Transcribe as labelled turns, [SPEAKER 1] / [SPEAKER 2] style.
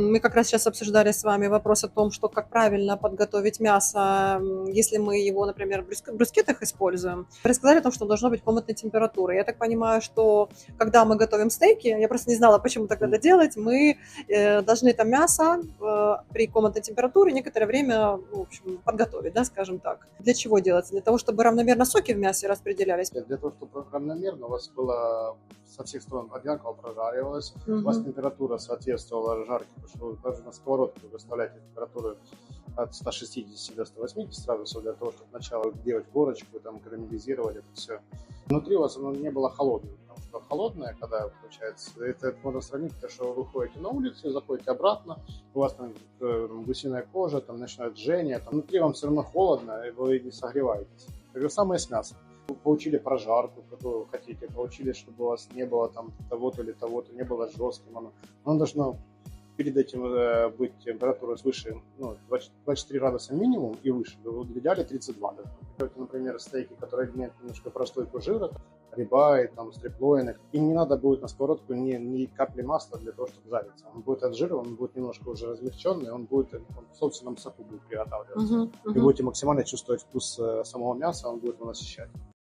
[SPEAKER 1] Мы как раз сейчас обсуждали с вами вопрос о том, что как правильно подготовить мясо, если мы его, например, в брускетах используем. Рассказали о том, что должно быть комнатной температуры. Я так понимаю, что когда мы готовим стейки, я просто не знала, почему так надо делать, мы э, должны это мясо э, при комнатной температуре некоторое время, ну, в общем, подготовить, да, скажем так. Для чего делается? Для того, чтобы равномерно соки в мясе распределялись.
[SPEAKER 2] Для того, чтобы равномерно у вас было со всех сторон одинаково прожаривалось, у вас температура соответствовала жарке, что даже на сковородке вы выставляете температуру от 160 до 180 градусов для того, чтобы сначала делать корочку, там, карамелизировать это все. Внутри у вас оно не было холодным, потому что холодное, когда получается, это можно сравнить, то, что вы выходите на улицу, заходите обратно, у вас там э, там, гусиная кожа, там начинает жжение, там внутри вам все равно холодно, и вы не согреваетесь. Так же самое с мясом. Вы получили прожарку, какую вы хотите, получили, чтобы у вас не было там того-то или того-то, не было жестким. Оно, оно должно перед этим э, быть температура свыше ну, 20 24 градуса минимум и выше. В идеале 32. Да. Берете, например, стейки, которые имеют немножко прослойку жира, рибай, там, стриплоины, им не надо будет на сковородку ни, ни капли масла для того, чтобы жариться. Он будет от жира, он будет немножко уже размягченный, он будет он в собственном соку будет приготавливаться.
[SPEAKER 1] Мгм,
[SPEAKER 2] Вы
[SPEAKER 1] мгм.
[SPEAKER 2] будете максимально чувствовать вкус э, самого мяса, он будет его насыщать.